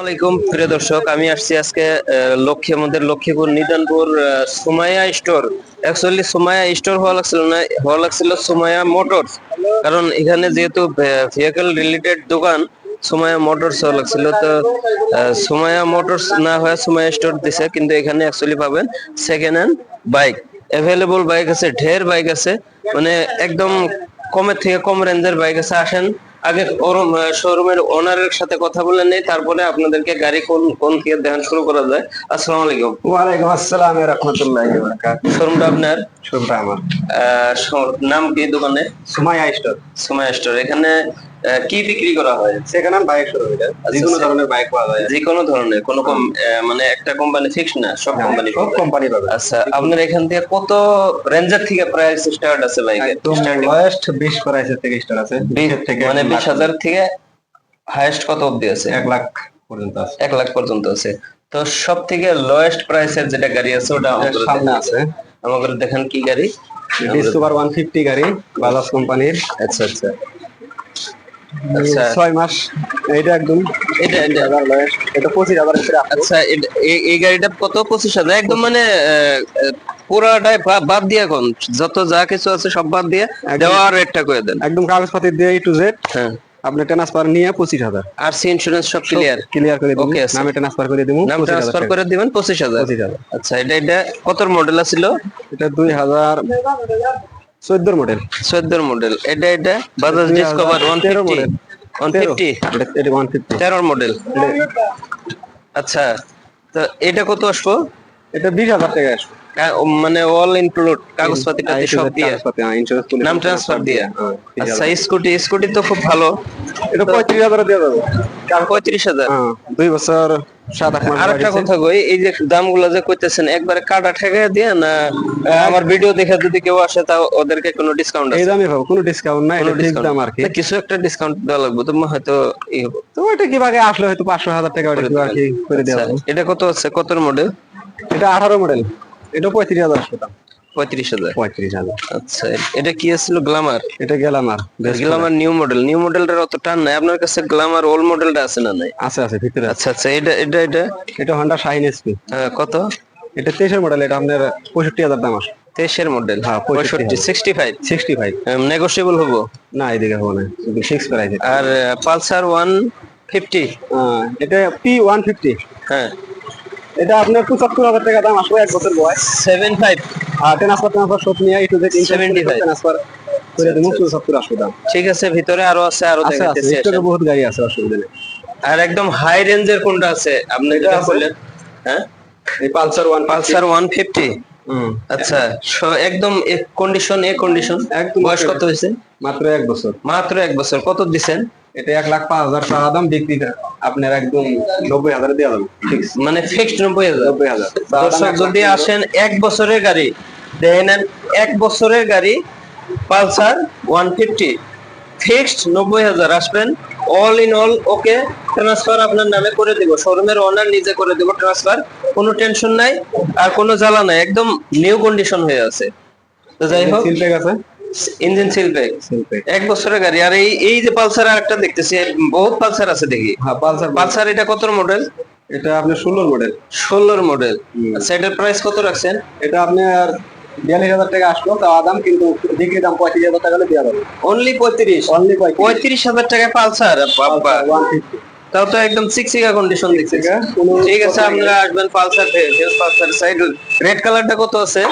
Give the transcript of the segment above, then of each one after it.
আসসালামাইকুম প্রিয় দর্শক। আমি আসছি আজকে লক্ষ্মী আমাদের লক্ষ্মীপুর নিদানপুর আহ, Sumaiya store. Actually Sumaiya store হওয়া লাগছিল না হওয়া লাগছিল সুমাইয়া মোটরস। কারণ এখানে যেহেতু ভেহিকল রিলেটেড দোকান সুমাইয়া মোটরস হওয়া লাগছিল। তো আহ, সুমাইয়া মোটরস না হয়ে সুমাইয়া স্টোর দিছে কিন্তু এখানে অ্যাকচুয়ালি পাবেন second hand bike available bike আছে ঢের বাইক আছে। মানে একদম কমের থেকে কম রেঞ্জের বাইক আছে আসেন। আগে শোরুমের ওনারের সাথে কথা বলে নেই তারপরে আপনাদেরকে গাড়ি কোন কোন থেকে দেখান শুরু করা যায়। আসসালামু আলাইকুম। ওয়ালাইকুম আসসালাম রাহমাতুল্লাহি ওয়া বারাকাতুহু। শোরুমটা আপনার? শোরুমটা আমার। আহ, নাম কি দোকানে? সুমাইয়া স্টোর। সুমাইয়া স্টোর। এখানে কি বিক্রি করা হয়? সেখানে বাইক শুরু হয়ে যে কোনো ধরনের বাইক পাওয়া যায়। যে কোনো ধরনের কোনো কম মানে একটা কোম্পানি ফিক্স না সব কোম্পানি সব কোম্পানি পাবে। আচ্ছা আপনার এখান থেকে কত রেঞ্জের থেকে প্রাইস স্টার্ট আছে বাইকের একদম লয়েস্ট বিশ প্রাইসের থেকে স্টার্ট আছে। বিশের থেকে মানে এক বিশ লাখ- হাজার থেকে হাইয়েস্ট কত অবধি আছে? এক লাখ পর্যন্ত আছে। এক লাখ পর্যন্ত আছে। তো সব থেকে লোয়েস্ট প্রাইসের যেটা গাড়ি আছে ওটা আমাকে এর সামনে আছে। আমাকে দেখেন কি গাড়ি? ডিসকভার ওয়ান ফিফটি গাড়ি বাজাজ কোম্পানির আচ্ছা আচ্ছা আচ্ছা। ছয় মাস একদম এটা এটা। পঁচিশ হাজার আচ্ছা এই- গাড়িটা কত? পঁচিশ হাজার? একদম মানে পুরাটাই বাদ দিয়ে এখন। যত যা কিছু আছে সব বাদ দিয়ে রেটটা করে দেন। একদম কাগজপাতি দিয়ে টু জেড হ্যাঁ। আপনি ট্রান্সফার নিয়ে পঁচিশ হাজার। আর সি ইন্স্যুরেন্স সব ক্লিয়ার ক্লিয়ার করে। নামে ট্রান্সফার করে দিবো। নাম ট্রান্সফার করে দিবেন পঁচিশ হাজার। 25,000 আচ্ছা এটা এটা কত মডেল ছিল এটা দুই হাজার চোদ্দোর মডেল চোদ্দোর মডেল এটা এটা? Bajaj Discover one 13 fifty one fifty এটা ওয়ান ফিফটি তেরোর মডেল আচ্ছা তো এটা কত আসব? এটা বিশ হাজার টাকা আসবে। মানে অল ইনক্লুড কাগজপাতি টাতি সব দিয়ে? নাম ট্রান্সফার দিয়ে আচ্ছা স্কুটি স্কুটি তো খুব ভালো। এটা পঁয়ত্রিশ হাজার দিয়ে দেবো পঁয়ত্রিশ হাজার? হ্যাঁ, দুই বছর সাত আট মাস আর কথা কই এই যে দামগুলো যে কইতেছেন একবারে কাটা ঠেকে দিয়ে না আমার ভিডিও দেখে যদি কেউ আসে তা ওদেরকে কোনো ডিসকাউন্ট এই দামে পাবো কোনো ডিসকাউন্ট নাই এটা ঠিক দাম আর কি। কিছু একটা ডিসকাউন্ট দেওয়া লাগবে তো হয়তো এই হবে। তো এটা কি ভাগে আসলে হয়তো পাঁচশো হাজার টাকা ওটা আর কি করে দেওয়া আচ্ছা, এটা কত আছে? কতর মডেল এটা আঠারো মডেল এটা পঁয়ত্রিশ হাজার আসবে দাম পঁয়ত্রিশ হাজার। পঁয়ত্রিশ হাজার। আচ্ছা এটা কি ছিল গ্লামার? এটা গেলাম আর বেশ গ্লামার নিউ মডেল নিউ মডেলটার অত টান নাই। আপনার কাছে গ্লামার ওল্ড মডেলটা আছে না নাই? আছে আছে ভিতরে আচ্ছা আচ্ছা এটা এটা এটা? এটা হন্ডা শাহিন এসপি হ্যাঁ, কত? এটা তেইশের মডেল এটা আপনার পঁয়ষট্টি হাজার দাম আসে। তেইশের মডেল হ্যাঁ, পঁয়ষট্টি sixty five sixty five negotiable হব? না এদিকে হবে না সিক্স প্রাইস আর পালসার ওয়ান ফিফটি এটা পি ওয়ান ফিফটি হ্যাঁ। এটা আপনার পঁচাত্তর হাজার টাকা দাম আসবে এক বছর বয়স। সেভেন ফাইভ ট্রান্সফার ট্রান্সফার সব নিয়ে একটু দেখে 75 ট্রান্সফার করে দেবো পঁচাত্তর আসবে দাম ঠিক আছে ভিতরে আরও আছে আরও দেখাইতেছি স্টকে বহুত গাড়ি আছে অসুবিধা নেই। আর একদম হাই রেঞ্জের কোনটা আছে? আপনি এটা বললেন হ্যাঁ? এই পালসার পালসার ওয়ান ফিফটি হুম। আচ্ছা স- একদম কন্ডিশন এ কন্ডিশন একদম বয়স কত হয়েছে? মাত্র এক বছর। মাত্র এক বছর। কত দিছেন? এটা এক লাখ পাঁচ হাজার টাকা দাম বিক্রি আপনার একদম নব্বই হাজার দেওয়া যাবে। মানে ফিক্সড নব্বই হাজার। নব্বই হাজার। দর্শক যদি আসেন এক বছরের গাড়ি দেখে এক বছরের গাড়ি পালসার ওয়ান ফিফটি ফিক্সড নব্বই হাজার আসবেন all in all okay transfer আপনার নামে করে দিব শোরুমের ওনার নিজে করে দিব ট্রান্সফার কোনো টেনশন নাই আর কোনো জ্বালা নাই একদম নিউ কন্ডিশন হয়ে আছে। তো যাই হোক আছে? ইঞ্জিন সিলপ্যাক সিলপ্যাক এক বছরের গাড়ি আর এই এই যে পালসার আরেকটা দেখতেছি বহুত পালসার আছে দেখি। হ্যাঁ পালসার পালসার। এটা কত মডেল এটা আপনার ষোলোর মডেল ষোলোর মডেল আচ্ছা এটার প্রাইস কত রাখছেন? এটা আপনার বিয়াল্লিশ হাজার টাকা আসলো তা দাম কিন্তু বিক্রি দাম পঁয়ত্রিশ হাজার টাকা দেওয়া যাবে অনলি পঁয়ত্রিশ? অনলি পঁয়ত্রিশ। হাজার টাকায় পালসার বাবা তাও তো একদম সিক্সিকা কন্ডিশন দেখছি ঠিক আছে আপনারা আসবেন পালসার পালসার সাইড রেড কালারটা কত আছে?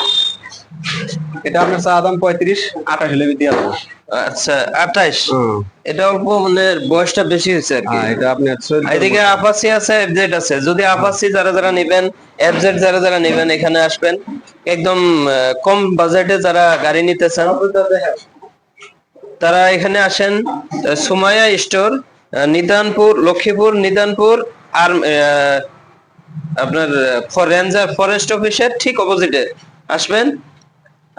এটা আপনার চা দাম পঁয়ত্রিশ আঠাশ হলে দেওয়া যাবে আচ্ছা আঠাইশ এটা অল্প মানে বয়সটা বেশি হয়েছে আর কি। হ্যাঁ এটা আপনার এদিকে আপাসি আছে এফজেড আছে। যদি আপাসি যারা যারা নেবেন এফজেড যারা যারা নেবেন এখানে আসবেন। একদম কম বাজেটে যারা গাড়ি নিতে চান তারা এখানে আসেন আহ, সুমাইয়া স্টোর নিদানপুর লক্ষ্মীপুর নিদানপুর আর আপনার রেঞ্জার ফরেস্ট অফিসের ঠিক অপোজিটে আসবেন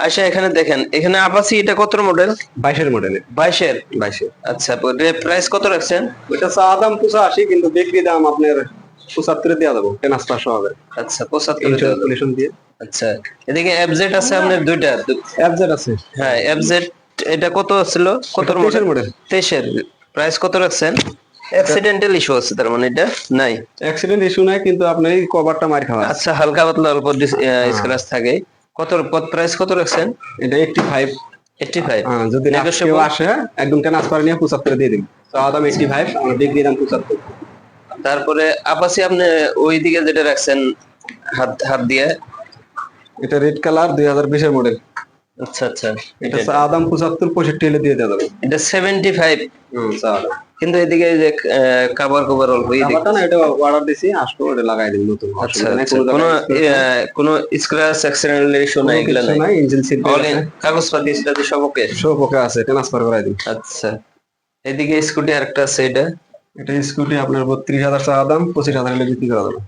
আসে এখানে দেখেন এখানে আপাসি এটা কত মডেল বাইশের মডেলের বাইশের? বাইশের। আচ্ছা প্রাইস কত রাখছেন? ওইটা চা দাম পঁচাশি কিন্তু বিক্রি দাম আপনার পঁচাত্তরে দেওয়া যাব ট্রান্সফার সহ হবে। আচ্ছা পঁচাত্তর দিয়ে আচ্ছা এদিকে এফজেড আছে আপনার দুইটা? এফজেড আছে। হ্যাঁ এফজেড এটা কত ছিল? কত মডেল 23 এর তেইশের। প্রাইস কত রাখছেন? অ্যাক্সিডেন্টাল ইস্যু আছে তার মানে এটা? নাই? অ্যাক্সিডেন্ট ইস্যু নাই কিন্তু আপনার এই কভারটা মার খাওয়া আচ্ছা হালকা পাতলা অল্প স্ক্র্যাচ থাকে কত কত প্রাইস কত রাখছেন? এটা এইটটি ফাইভ এইটটি ফাইভ যদি কেউ আসে একদম ট্রান্সফার নিয়ে পঁচাত্তর দিয়ে দিন চাওয়া দাম এইটটি ফাইভ আমরা বিক্রি দাম পঁচাত্তর। তারপরে আপাসি আপনি ওই দিকে যেটা রাখছেন হাত হাত দিয়ে? এটা রেড কালার দুই হাজার বিশের মডেল আচ্ছা আচ্ছা। এটা চাওয়া দাম পঁচাত্তর পঁয়ষট্টি হলে দিয়ে দেওয়া যাবে। এটা সেভেন্টি ফাইভ কিন্তু এদিকে যে কাবার কভার অল্প দিকে না এটা অর্ডার দিছি আসব ওটা লাগাই দিন নতুন। আচ্ছা আচ্ছা। কোনো কোনো স্ক্র্যাচ অ্যাক্সিডেন্টাল ইস্যু নাই এগুলো নাই? ইঞ্জিন সিট কাগজপাতি ইত্যাদি সব ওকে? সব ওকে আছে ট্রান্সফার করাই দিন আচ্ছা। এদিকে স্কুটি আরেকটা আছে এটা? এটা স্কুটি আপনার বত্রিশ হাজার চাওয়া দাম পঁচিশ হাজার হলে বিক্রি করা যাবে।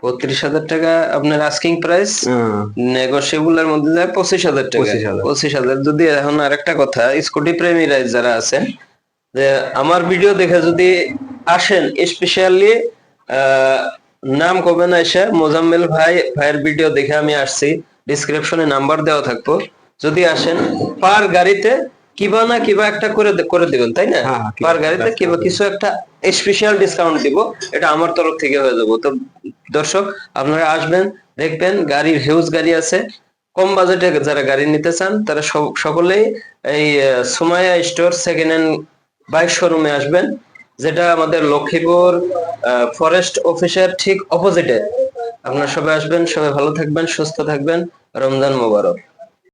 পঁয়ত্রিশ হাজার টাকা আপনার আস্কিং প্রাইস নেগোসিয়েবল এর মধ্যে যায় পঁচিশ হাজার টাকা। পঁচিশ হাজার। যদি এখন আরেকটা কথা স্কুটি প্রেমীরা যারা আছেন যে আমার ভিডিও দেখে যদি আসেন স্পেশালি নাম কবে না এসে মোজাম্মেল ভাই ভাইয়ের ভিডিও দেখে আমি আসছি ডিসক্রিপশনে নাম্বার দেওয়া থাকব। যদি আসেন পার গাড়িতে কিবা না কিবা একটা করে করে দিবেন তাই না? হ্যাঁ, পার গাড়িতে কিবা কিছু একটা স্পেশাল ডিসকাউন্ট দিব এটা আমার তরফ থেকে হয়ে যাব। তো দর্শক আপনারা আসবেন দেখবেন গাড়ির হিউজ গাড়ি আছে। কম বাজেটে যারা গাড়ি নিতে চান তারা সকলেই এই আহ, Sumaiya store second hand bike শোরুমে আসবেন যেটা আমাদের লক্ষ্মীপুর ফরেস্ট অফিসের ঠিক অপোজিটে আপনারা সবাই আসবেন সবাই ভালো থাকবেন সুস্থ থাকবেন। রমজান মোবারক।